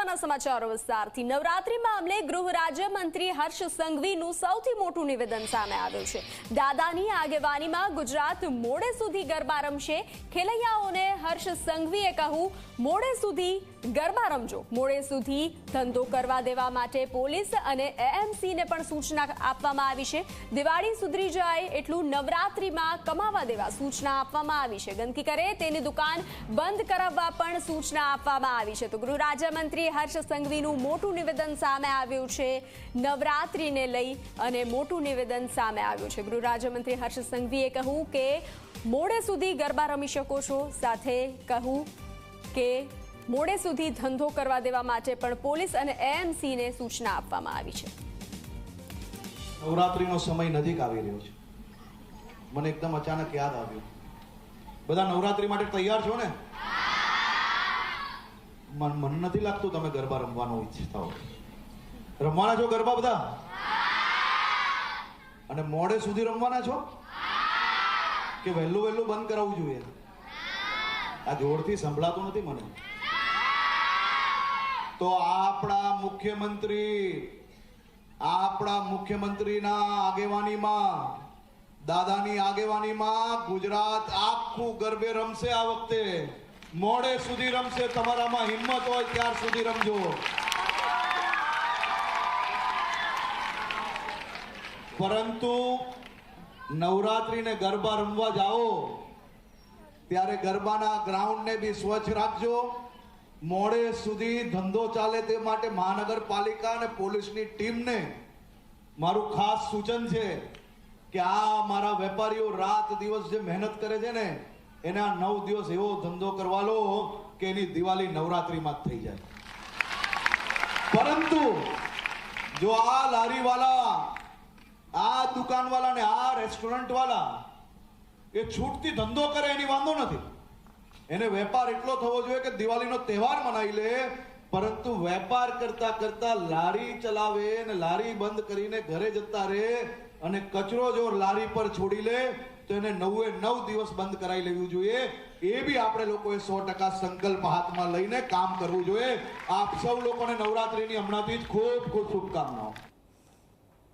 મહત્વના સમાચારો વિસ્તારથી. નવરાત્રી મામલે ગૃહ રાજ્યમંત્રી હર્ષ સંઘવીનું સૌથી મોટું નિવેદન સામે આવ્યું છે. દાદાની આગેવાનીમાં ગુજરાત મોડે સુધી ગરબા રમશે. ખેલૈયાઓને હર્ષ સંઘવીએ કહ્યું, મોડે સુધી ગરબા રમજો. મોડે સુધી ધંધો કરવા દેવા માટે પોલીસ અને એએમસીને પણ સૂચના આપવામાં આવી છે. દિવાળી સુધરી જાય એટલું નવરાત્રીમાં કમાવા દેવા સૂચના આપવામાં આવી છે. ગંદકી કરે તેની દુકાન બંધ કરાવવા પણ સૂચના આપવામાં આવી છે. તો ગૃહ રાજ્યમંત્રી હર્ષ સંઘવીનું મોટું નિવેદન સામે આવ્યું છે. નવરાત્રિને લઈ અને મોટું નિવેદન સામે આવ્યું છે. ગૃહ રાજ્યમંત્રી હર્ષ સંઘવીએ કહ્યું કે મોડે સુધી ગરબા રમી શકો છો. સાથે કહ્યું કે મોડે સુધી ધંધો કરવા દેવા માટે પણ પોલીસ અને એએમસીને સૂચના આપવામાં આવી છે. નવરાત્રિનો સમય નજીક આવી રહ્યો છે. મને એકદમ અચાનક યાદ આવ્યું. બધા નવરાત્રિ માટે તૈયાર છો ને? મન નથી લાગતું તમે ગરબા રમવાનું ઈચ્છતા હો રમવાના છો ગરબા બધા? અને મોડે સુધી રમવાના છો? કે વહેલું વહેલું બંધ કરાવવું જોઈએ? આ જોરથી સંભળાતું નથી મને. તો આપણા મુખ્યમંત્રી, આપણા મુખ્યમંત્રીના આગેવાનીમાં, દાદાની આગેવાનીમાં ગુજરાત આખું ગરબે રમશે આ વખતે. મોડે સુધી રમશે, તમારામાં હિંમત હોય ત્યાર સુધી રમજો. પરંતુ નવરાત્રીને ગરબા રમવા જાઓ, ત્યારે ગરબાના ગ્રાઉન્ડને બી સ્વચ્છ રાખજો. મોડે સુધી ધંધો ચાલે તે માટે મહાનગરપાલિકા અને પોલીસની ટીમને મારું ખાસ સૂચન છે કે આ મારા વેપારીઓ રાત દિવસ જે મહેનત કરે છે ને એને નવ દિવસ એવો ધંધો કરવા લો કે એની દિવાળી નવરાત્રીમાં જ થઈ જાય. પરંતુ જો આ લારીવાલા, આ દુકાનવાલા ને આ રેસ્ટોરન્ટ વાળા એ છૂટથી ધંધો કરે એની વાંધો નથી. એને વેપાર એટલો થવો જોઈએ કે દિવાળીનો તહેવાર મનાવી લે, પરંતુ વેપાર કરતા કરતા લારી ચલાવે અને લારી બંધ કરીને ઘરે જતા રહે અને કચરો જો લારી પર છોડી લે તો એને નવે નવ દિવસ બંધ કરાવી લેવું જોઈએ. એ બી આપણે લોકોએ સો ટકા સંકલ્પ હાથમાં લઈને કામ કરવું જોઈએ. આપ સૌ લોકોને નવરાત્રીની હમણાંથી જ ખૂબ ખૂબ શુભકામનાઓ.